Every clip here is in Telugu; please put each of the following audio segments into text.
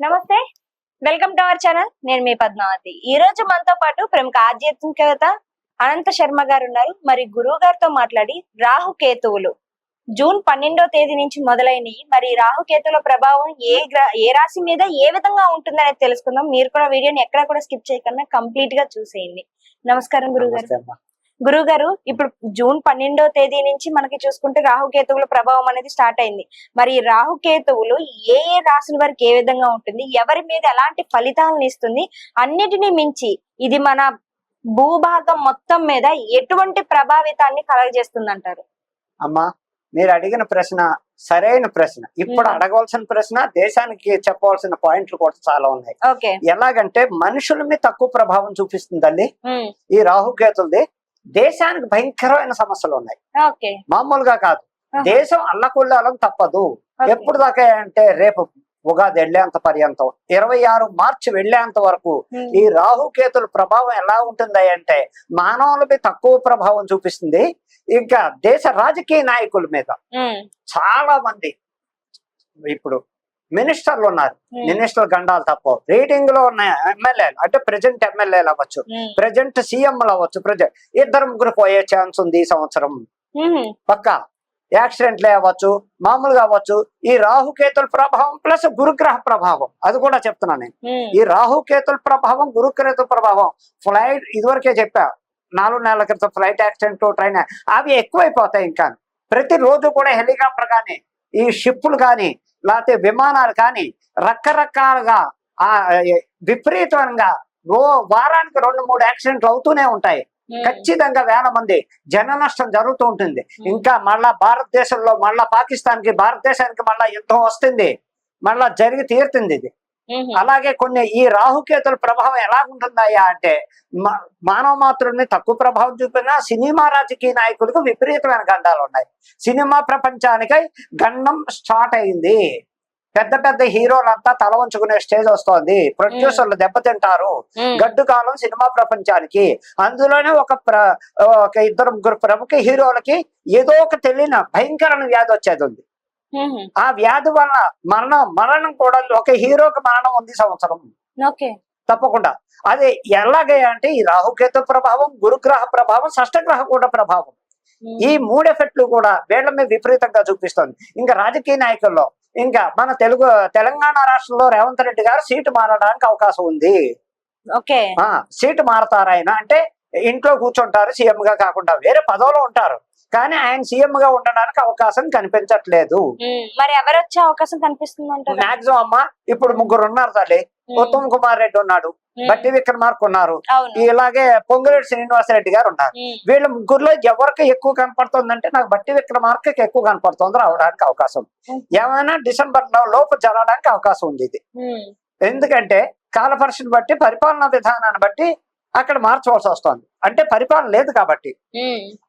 నమస్తే. వెల్కమ్ టు అవర్ ఛానల్ నేను మీ పద్మావతి. ఈ రోజు మనతో పాటు ప్రముఖ ఆధ్యాత్మికవేత్త అనంత శర్మ గారు ఉన్నారు. మరి గురువు గారితో మాట్లాడి రాహు కేతువులు. జూన్ పన్నెండో తేదీ నుంచి మొదలైనవి మరి రాహు కేతువుల ప్రభావం ఏ ఏ రాశి మీద ఏ విధంగా ఉంటుందనేది తెలుసుకుందాం. మీరు కూడా వీడియోని ఎక్కడ కూడా స్కిప్ చేయకుండా కంప్లీట్గా చూసేయండి. నమస్కారం గురువు గారు. నమస్తే అమ్మా. గురువు గారు ఇప్పుడు జూన్ పన్నెండో తేదీ నుంచి మనకి చూసుకుంటే రాహుకేతువుల ప్రభావం అనేది స్టార్ట్ అయింది. మరి రాహుకేతువులు ఏ ఏ రాసుల వరకు ఏ విధంగా ఉంటుంది ఎవరి మీద ఎలాంటి ఫలితాలను ఇస్తుంది అన్నిటినీ మించి ఇది మన భూభాగం మొత్తం మీద ఎటువంటి ప్రభావితాన్ని కలగజేస్తుంది అంటారు అమ్మా మీరు అడిగిన ప్రశ్న సరైన ప్రశ్న. ఇప్పుడు. అడగవలసిన ప్రశ్న దేశానికి చెప్పవలసిన పాయింట్లు కూడా చాలా ఉన్నాయి. ఓకే. ఎలాగంటే మనుషుల మీద తక్కువ ప్రభావం చూపిస్తుంది తల్లి ఈ రాహుకేతులది దేశానికి భయంకరమైన సమస్యలు ఉన్నాయి. మామూలుగా కాదు. దేశం అల్లకొల్లాలం తప్పదు. ఎప్పుడు దాకా అంటే రేపు ఉగాది వెళ్ళేంత పర్యంతం. ఇరవై ఆరు మార్చి వెళ్ళేంత వరకు ఈ రాహుకేతుల ప్రభావం ఎలా ఉంటుంది అంటే మానవులపై తక్కువ ప్రభావం చూపిస్తుంది. ఇంకా దేశ రాజకీయ నాయకుల మీద చాలా మంది ఇప్పుడు మినిస్టర్లు ఉన్నారు. మినిస్టర్ గండాలు తప్ప రీడింగ్లో ఉన్న ఎమ్మెల్యేలు అంటే ప్రజెంట్ ఎమ్మెల్యేలు అవ్వచ్చు. ప్రజెంట్ సీఎంలు అవ్వచ్చు. ప్రజెంట్ ఇద్దరు ముగ్గురు పోయే ఛాన్స్ ఉంది ఈ సంవత్సరం. పక్క. యాక్సిడెంట్లే అవ్వచ్చు మామూలుగా అవ్వచ్చు. ఈ రాహుకేతుల ప్రభావం ప్లస్ గురుగ్రహ ప్రభావం. అది కూడా చెప్తున్నాను నేను. ఈ రాహుకేతుల ప్రభావం గురుకేతుల ప్రభావం ఫ్లైట్ ఇదివరకే చెప్పా. నాలుగు నెలల క్రితం ఫ్లైట్ యాక్సిడెంట్ ట్రైన్ అవి ఎక్కువైపోతాయి ఇంకా. ప్రతి రోజు కూడా హెలికాప్టర్ కానీ ఈ షిప్పులు కానీ లేకపోతే విమానాలు కానీ రకరకాలుగా ఆ విపరీతంగా రో వారానికి రెండు మూడు యాక్సిడెంట్లు అవుతూనే ఉంటాయి. ఖచ్చితంగా వేల మంది జన నష్టం జరుగుతూ ఉంటుంది. ఇంకా మళ్ళా భారతదేశంలో మళ్ళా పాకిస్తాన్కి భారతదేశానికి మళ్ళా యుద్ధం వస్తుంది. మళ్ళా జరిగి తీరుతుంది ఇది. అలాగే కొన్ని ఈ రాహుకేతుల ప్రభావం ఎలా ఉంటుందయ్యా అంటే మా- మానవ మాత్రుల్ని తక్కువ ప్రభావం చూపిన సినిమా రాజకీయ నాయకులకు విపరీతమైన గండాలు ఉన్నాయి. సినిమా ప్రపంచానికి గండం స్టార్ట్ అయింది. పెద్ద పెద్ద హీరోలంతా తల వంచుకునే స్టేజ్ వస్తోంది. ప్రొడ్యూసర్లు దెబ్బతింటారు. గడ్డు కాలం సినిమా ప్రపంచానికి. అందులోనే ఒక ప్ర ఒక ఇద్దరు ముగ్గురు ప్రముఖ హీరోలకి ఏదో ఒక తెలియని భయంకరమైన వ్యాధి వచ్చేది ఉంది. ఆ వ్యాధి వల్ల మరణం మరణం కూడా ఒక హీరోకి మరణం ఉంది సంవత్సరం. ఓకే. తప్పకుండా. అది ఎలాగే అంటే ఈ రాహుకేతు ప్రభావం గురుగ్రహ ప్రభావం షష్టగ్రహ కూడా ప్రభావం. ఈ మూడు ఎఫెక్ట్లు కూడా వీళ్ళ మీద విపరీతంగా చూపిస్తుంది ఇంకా రాజకీయ నాయకుల్లో ఇంకా మన తెలుగు తెలంగాణ రాష్ట్రంలో రేవంత్ రెడ్డి గారు సీటు మారడానికి అవకాశం ఉంది. సీటు మారతారు ఆయన? అంటే ఇంట్లో కూర్చుంటారు సీఎం గా కాకుండా వేరే పదవిలో ఉంటారు. కానీ ఆయన సీఎం గా ఉండడానికి అవకాశం కనిపించట్లేదు. మరి ఎవరు వచ్చే అవకాశం కనిపిస్తుంది మాక్సిమం అమ్మా ఇప్పుడు ముగ్గురు ఉన్నారు తల్లి. ఉత్తమ్ కుమార్ రెడ్డి ఉన్నాడు. బట్టి విక్రమార్క ఉన్నారు. ఇలాగే పొంగులేటి శ్రీనివాసరెడ్డి గారు ఉన్నారు. వీళ్ళ ముగ్గురులో ఎవరికి ఎక్కువ కనపడుతుందంటే నాకు బట్టి విక్రమార్కకి ఎక్కువ కనపడుతుంది రావడానికి అవకాశం. ఏమైనా డిసెంబర్లో లోపు జరగడానికి అవకాశం ఉంది ఇది. ఎందుకంటే కాలపరిశని బట్టి పరిపాలనా విధానాన్ని బట్టి అక్కడ మార్చవలసి వస్తుంది. అంటే పరిపాలన లేదు కాబట్టి.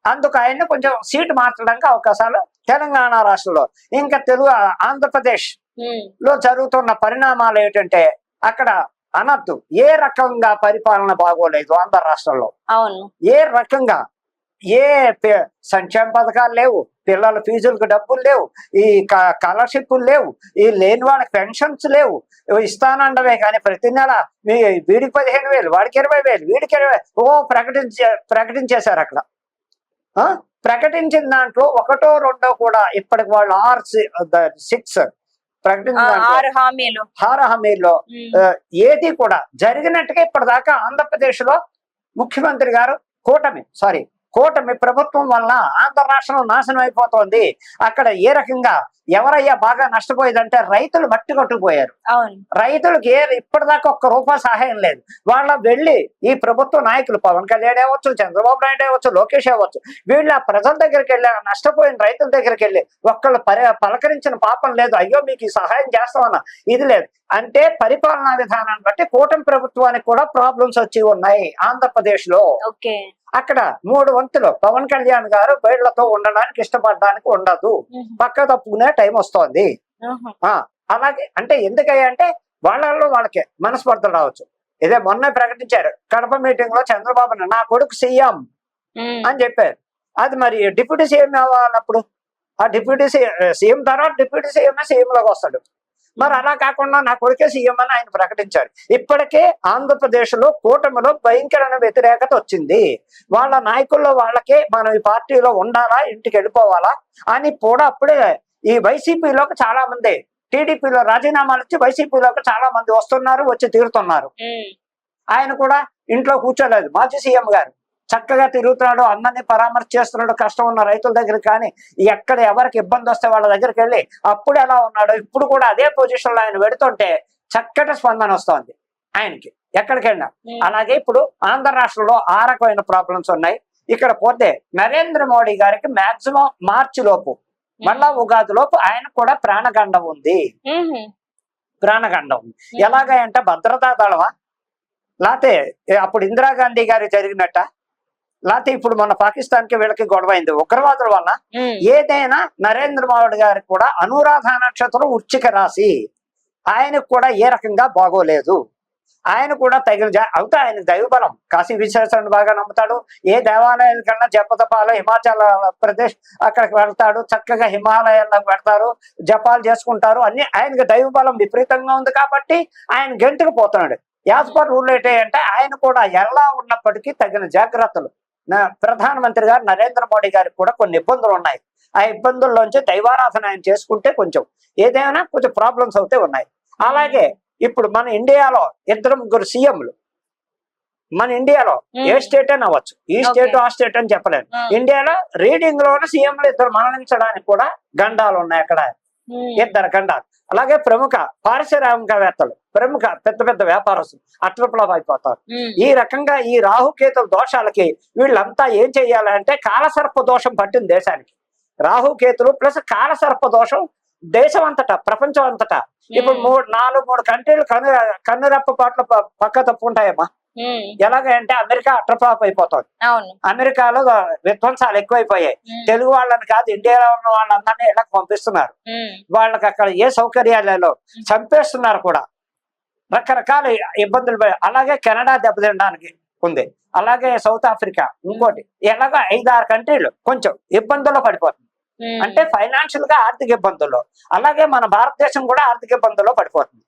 అందుకు ఆయన్ని కొంచెం సీటు మార్చడానికి అవకాశాలు తెలంగాణ రాష్ట్రంలో ఇంకా తెలుగు ఆంధ్రప్రదేశ్లో జరుగుతున్న పరిణామాలు ఏంటంటే అక్కడ అనద్దు. ఏ రకంగా పరిపాలన బాగోలేదు ఆంధ్ర రాష్ట్రంలో. అవును. ఏ రకంగా ఏ సంక్షేమ పథకాలు లేవు. పిల్లల ఫీజులకు డబ్బులు లేవు ఈ స్కాలర్షిప్లు లేవు ఈ లేని వాళ్ళకి పెన్షన్స్ లేవు. ఇవి ఇస్తానండవే కానీ ప్రతి నెల మీ వీడికి పదిహేను వేలు వాడికి ఇరవై వేలు వీడికి ఇరవై ఓ ప్రకటించే ప్రకటించేశారు అక్కడ. ఆ? ప్రకటించిన దాంట్లో ఒకటో రెండో కూడా ఇప్పటికి వాళ్ళు ఆర్ సిక్స్ ప్రకటించిన హామీలు. హార హామీల్లో ఆ, ఏది కూడా జరిగినట్టుగా ఇప్పటిదాకా ఆంధ్రప్రదేశ్లో ముఖ్యమంత్రి గారు కూటమి సారీ కూటమి ప్రభుత్వం వల్ల ఆంధ్ర రాష్ట్రం నాశనం అయిపోతోంది. అక్కడ ఏ రకంగా ఎవరయ్యా బాగా నష్టపోయేదంటే రైతులు మట్టి కొట్టుకుపోయారు. రైతులకు ఏ ఇప్పటిదాకా ఒక్క రూపాయి సహాయం లేదు. వాళ్ళ వెళ్ళి ఈ ప్రభుత్వ నాయకులు పవన్ కళ్యాణ్ అవ్వచ్చు చంద్రబాబు నాయుడు అవ్వచ్చు లోకేష్ అవ్వచ్చు వీళ్ళ ప్రజల దగ్గరికి వెళ్ళి ఆ నష్టపోయిన రైతుల దగ్గరికి వెళ్ళి ఒక్కళ్ళు పలకరించిన పాపం లేదు. అయ్యో మీకు ఈ సహాయం చేస్తామన్న ఇది లేదు. అంటే పరిపాలనా విధానాన్ని బట్టి కూటమి ప్రభుత్వానికి కూడా ప్రాబ్లమ్స్ వచ్చి ఉన్నాయి ఆంధ్రప్రదేశ్లో అక్కడ మూడు వంతులు. పవన్ కళ్యాణ్ గారు వీళ్ళతో ఉండడానికి ఇష్టపడడానికి ఉండదు. పక్క తప్పుకునే టైం వస్తోంది. అలాగే అంటే ఎందుకయ్యా అంటే వాళ్ళల్లో వాళ్ళకి మనస్పర్ధలు రావచ్చు. ఇదే మొన్న ప్రకటించారు. కడప మీటింగ్లో చంద్రబాబు నా కొడుకు సీఎం అని చెప్పారు. అది మరి డిప్యూటీ సీఎం అవ్వాలన్నప్పుడు ఆ డిప్యూటీ సీఎం తర్వాత డిప్యూటీ సీఎం సీఎం లోకి వస్తాడు. మరి అలా కాకుండా నా కొడుకే సీఎం అని ఆయన ప్రకటించారు. ఇప్పటికే ఆంధ్రప్రదేశ్లో కూటమిలో భయంకరమైన వ్యతిరేకత వచ్చింది. వాళ్ళ నాయకుల్లో వాళ్ళకే మనం ఈ పార్టీలో ఉండాలా ఇంటికి వెళ్ళిపోవాలా అని కూడా అప్పుడే ఈ వైసీపీలోకి చాలా మంది టీడీపీలో రాజీనామాలు ఇచ్చి వైసీపీలోకి చాలా మంది వస్తున్నారు వచ్చి తీరుతున్నారు. ఆయన కూడా ఇంట్లో కూర్చోలేదు మాజీ సీఎం గారు. చక్కగా తిరుగుతున్నాడు అందరినీ పరామర్శ చేస్తున్నాడు కష్టం ఉన్న రైతుల దగ్గర కానీ ఎక్కడ ఎవరికి ఇబ్బంది వస్తే వాళ్ళ దగ్గరికి వెళ్ళి అప్పుడు ఎలా ఉన్నాడు ఇప్పుడు కూడా అదే పొజిషన్లో ఆయన పెడుతుంటే చక్కటి స్పందన వస్తోంది ఆయనకి. ఎక్కడికి వెళ్ళినా. ఉమ్, అలాగే ఇప్పుడు ఆంధ్ర రాష్ట్రంలో ఆ రకమైన ప్రాబ్లమ్స్ ఉన్నాయి. ఇక్కడ పోతే నరేంద్ర మోడీ గారికి మాక్సిమం మార్చి లోపు మళ్ళా ఉగాది లోపు ఆయన కూడా ప్రాణగండం ఉంది. ప్రాణగండం ఉంది. ఎలాగ అంటే భద్రతా దళమా? లేకపోతే అప్పుడు ఇందిరాగాంధీ గారి జరిగినట్ట? లేకపోతే ఇప్పుడు మన పాకిస్తాన్కి వీళ్ళకి గొడవ అయింది ఉగ్రవాదుల వల్ల ఏదైనా నరేంద్ర మోడీ గారికి కూడా అనురాధ నక్షత్రం ఉచ్చిక రాశి ఆయనకు కూడా ఏ రకంగా బాగోలేదు. ఆయన కూడా తగిన అవుతా ఆయన దైవబలం. కాశీ విశ్వేశ్వరుని బాగా నమ్ముతాడు. ఏ దేవాలయాల కన్నా జపతపాలు హిమాచల్ ప్రదేశ్ అక్కడికి వెళ్తాడు. చక్కగా హిమాలయాలకు పెడతారు. జపాలు చేసుకుంటారు. అన్ని ఆయనకి దైవబలం విపరీతంగా ఉంది కాబట్టి ఆయన గెంటుకు పోతున్నాడు. యాజ్ పర్ రూల్ అంటే ఆయన కూడా ఎలా ఉన్నప్పటికీ తగిన జాగ్రత్తలు. ప్రధానమంత్రి గారు నరేంద్ర మోడీ గారికి కూడా కొన్ని ఇబ్బందులు ఉన్నాయి. ఆ ఇబ్బందుల్లోంచి దైవారాధన ఆయన చేసుకుంటే కొంచెం ఏదైనా కొంచెం ప్రాబ్లమ్స్ అవుతే ఉన్నాయి. అలాగే ఇప్పుడు మన ఇండియాలో ఇద్దరు ముగ్గురు సీఎంలు. మన ఇండియాలో ఏ స్టేట్ అని అవ్వచ్చు. ఈ స్టేట్ ఆ స్టేట్ అని చెప్పలేను. ఇండియాలో రీడింగ్లోనే సీఎంలు ఇద్దరు మరణించడానికి కూడా గండాలు ఉన్నాయి అక్కడ. ఇద్దరు గండాలు. అలాగే ప్రముఖ పారిశ్రామికవేత్తలు ప్రముఖ పెద్ద పెద్ద వ్యాపారస్తులు అట్రప్లవ్ అయిపోతారు. ఈ రకంగా ఈ రాహుకేతుల దోషాలకి వీళ్ళంతా ఏం చెయ్యాలంటే కాలసర్ప దోషం పట్టింది దేశానికి. రాహుకేతులు ప్లస్ కాలసర్ప దోషం దేశం అంతటా ప్రపంచం అంతటా ఇప్పుడు మూడు నాలుగు మూడు కంట్రీలు కన్ను కన్నురెప్ప పాటలు పక్క తప్పుంటాయమ్మా ఉమ్, ఎలాగంటే అమెరికా అట్రప్లాప్ అయిపోతుంది అమెరికాలో విధ్వంసాలు ఎక్కువైపోయాయి. తెలుగు వాళ్ళని కాదు ఇండియాలో ఉన్న వాళ్ళందరినీ ఇళ్ళకి పంపిస్తున్నారు. వాళ్ళకి అక్కడ ఏ సౌకర్యాలలో చంపేస్తున్నారు కూడా. రకరకాల ఇబ్బందులు అలాగే కెనడా దెబ్బతినడానికి ఉంది. అలాగే సౌత్ ఆఫ్రికా ఇంకోటి. ఎలాగ ఐదారు కంట్రీలు కొంచెం ఇబ్బందుల్లో పడిపోతుంది. అంటే ఫైనాన్షియల్గా ఆర్థిక ఇబ్బందుల్లో అలాగే మన భారతదేశం కూడా ఆర్థిక ఇబ్బందుల్లో పడిపోతుంది.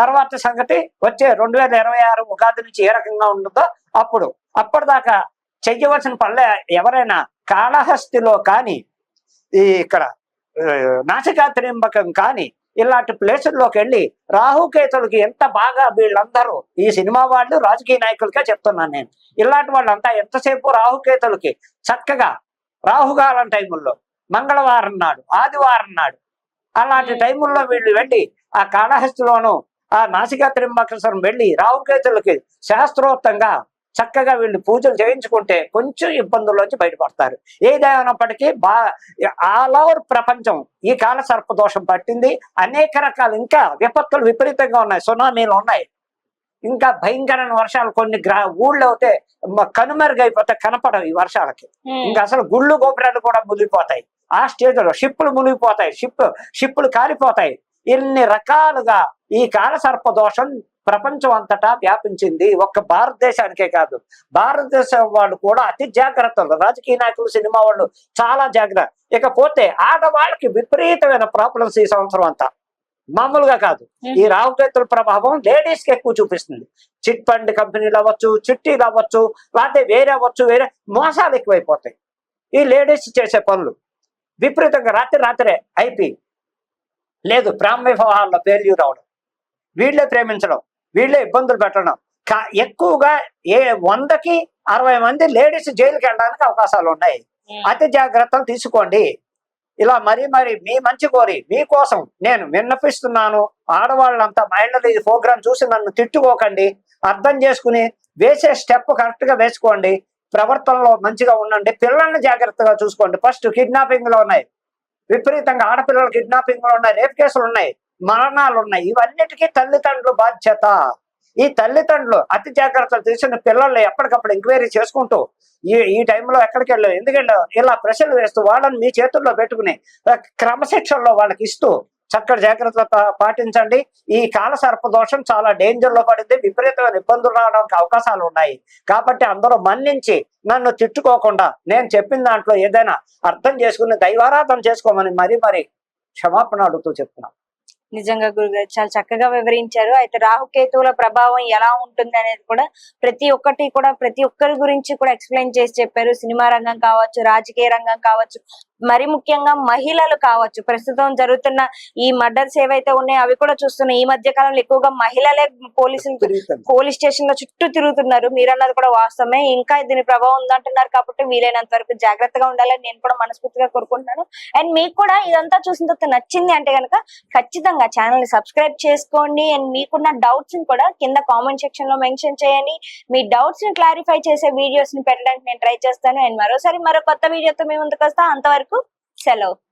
తర్వాత సంగతి వచ్చే రెండు వేల ఇరవై ఆరు ఉగాది నుంచి ఏ రకంగా ఉంటుందో అప్పుడు అప్పటిదాకా చెయ్యవలసిన పనులు ఎవరైనా కాళహస్తిలో కానీ ఈ ఇక్కడ నాసికా త్రింబకం కానీ ఇలాంటి ప్లేసుల్లోకి వెళ్ళి రాహుకేతులకి ఎంత బాగా వీళ్ళందరూ ఈ సినిమా వాళ్ళు రాజకీయ నాయకులకే చెప్తున్నాను నేను ఇలాంటి వాళ్ళంతా ఎంతసేపు రాహుకేతులకి చక్కగా రాహుకాలం టైముల్లో మంగళవారం నాడు ఆదివారం నాడు అలాంటి. టైముల్లో వీళ్ళు వెళ్ళి ఆ కాళహస్తిలోను ఆ నాసికా త్రింబకేశ్వరం వెళ్ళి రాహుకేతులకి శాస్త్రోక్తంగా చక్కగా వీళ్ళు పూజలు చేయించుకుంటే కొంచెం ఇబ్బందుల్లోంచి బయటపడతారు. ఏదైనప్పటికీ బా ఆల్ ఓవర్ ప్రపంచం ఈ కాల సర్పదోషం పట్టింది. అనేక రకాల ఇంకా విపత్తులు విపరీతంగా ఉన్నాయి. సునామీలు ఉన్నాయి. ఇంకా భయంకరమైన వర్షాలు కొన్ని గ్రా ఊళ్ళో అయితే కనుమరుగైపోతే కనపడవు ఈ వర్షాలకి. ఇంకా అసలు గుళ్ళు గోపురాలు కూడా మునిగిపోతాయి. ఆ స్టేజ్లో షిప్పులు మునిగిపోతాయి. షిప్ షిప్పులు కాలిపోతాయి. ఇన్ని రకాలుగా ఈ కాల సర్ప దోషం ప్రపంచం అంతటా వ్యాపించింది. ఒక్క భారతదేశానికే కాదు. భారతదేశం వాళ్ళు కూడా అతి జాగ్రత్తలు. రాజకీయ నాయకులు సినిమా వాళ్ళు చాలా జాగ్రత్త. ఇకపోతే ఆడవాళ్ళకి విపరీతమైన ప్రాబ్లమ్స్ ఈ సంవత్సరం అంతా. మామూలుగా కాదు. ఈ రాహుకేతుల ప్రభావం లేడీస్కి ఎక్కువ చూపిస్తుంది. చిట్ ఫండ్ కంపెనీలు అవ్వచ్చు చిట్టీలు అవ్వచ్చు లేకపోతే వేరే అవ్వచ్చు వేరే మోసాలు ఎక్కువైపోతాయి. ఈ లేడీస్ చేసే పనులు విపరీతంగా రాత్రి రాత్రే అయిపోయి లేదు ప్రేమ వివాహాల్లో పేర్లు రావడం. వీళ్ళే ప్రేమించడం వీళ్ళే ఇబ్బందులు పెట్టడం. ఎక్కువగా ఏ వందకి అరవై మంది లేడీస్ జైలుకి వెళ్ళడానికి అవకాశాలు ఉన్నాయి. అతి జాగ్రత్తలు తీసుకోండి. ఇలా మరీ మరి మీ మంచి కోరి మీకోసం నేను విన్నపిస్తున్నాను. ఆడవాళ్ళంతా మహిళలు ఈ ప్రోగ్రాం చూసి నన్ను తిట్టుకోకండి. అర్థం చేసుకుని వేసే స్టెప్ కరెక్ట్గా వేసుకోండి. ప్రవర్తనలో మంచిగా ఉండండి. పిల్లల్ని జాగ్రత్తగా చూసుకోండి. ఫస్ట్ కిడ్నాపింగ్లో ఉన్నాయి. విపరీతంగా ఆడపిల్లలు కిడ్నాపింగ్లో ఉన్నాయి రేప్ కేసులు ఉన్నాయి మరణాలు ఉన్నాయి. ఇవన్నిటికీ తల్లిదండ్రులు బాధ్యత. ఈ తల్లిదండ్రులు అతి జాగ్రత్తలు తీసుకుని పిల్లల్ని ఎప్పటికప్పుడు ఎంక్వైరీ చేసుకుంటూ ఈ ఈ టైంలో ఎక్కడికి వెళ్ళావు ఎందుకు వెళ్ళావు ఇలా ప్రశ్నలు వేస్తూ వాళ్ళని మీ చేతుల్లో పెట్టుకుని క్రమశిక్షణలో వాళ్ళకి ఇస్తూ చక్కటి జాగ్రత్తలు పాటించండి. ఈ కాల సర్పదోషం చాలా డేంజర్లో పడింది. విపరీతమైన ఇబ్బందులు రావడానికి అవకాశాలు ఉన్నాయి. కాబట్టి అందరూ మన్నించి నన్ను తిట్టుకోకుండా నేను చెప్పిన దాంట్లో ఏదైనా అర్థం చేసుకుని దైవారాధన చేసుకోమని మరీ మరి క్షమాపణ అడుగుతూ చెప్తున్నాను. నిజంగా గురుగారు చాలా చక్కగా వివరించారు. అయితే రాహుకేతువుల ప్రభావం ఎలా ఉంటుంది అనేది కూడా ప్రతి ఒక్కటి కూడా ప్రతి ఒక్కరి గురించి కూడా ఎక్స్ప్లెయిన్ చేసి చెప్పారు. సినిమా రంగం కావచ్చు రాజకీయ రంగం కావచ్చు మరి ముఖ్యంగా మహిళలు కావచ్చు. ప్రస్తుతం జరుగుతున్న ఈ మర్డర్స్ ఏవైతే ఉన్నాయో అవి కూడా చూస్తున్నాం. ఈ మధ్య కాలంలో ఎక్కువగా మహిళలే పోలీసులు. పోలీస్ స్టేషన్లో చుట్టూ తిరుగుతున్నారు. మీరు అన్నది కూడా వాస్తవమే. ఇంకా దీని ప్రభావం ఉందంటున్నారు కాబట్టి వీలైనంత వరకు జాగ్రత్తగా ఉండాలని నేను కూడా మనస్ఫూర్తిగా కోరుకుంటున్నాను. అండ్ మీకు కూడా ఇదంతా చూసిన తర్వాత నచ్చింది అంటే కనుక ఖచ్చితంగా ఛానల్ని సబ్స్క్రైబ్ చేసుకోండి. అండ్ మీకున్న డౌట్స్ని కూడా కింద కామెంట్ సెక్షన్లో మెన్షన్ చేయండి. మీ డౌట్స్ని క్లారిఫై చేసే వీడియోస్ని పెట్టడానికి నేను ట్రై చేస్తాను. అండ్ మరోసారి మరో కొత్త వీడియోతో మీ ముందుకు వస్తా. అంతవరకు Hello.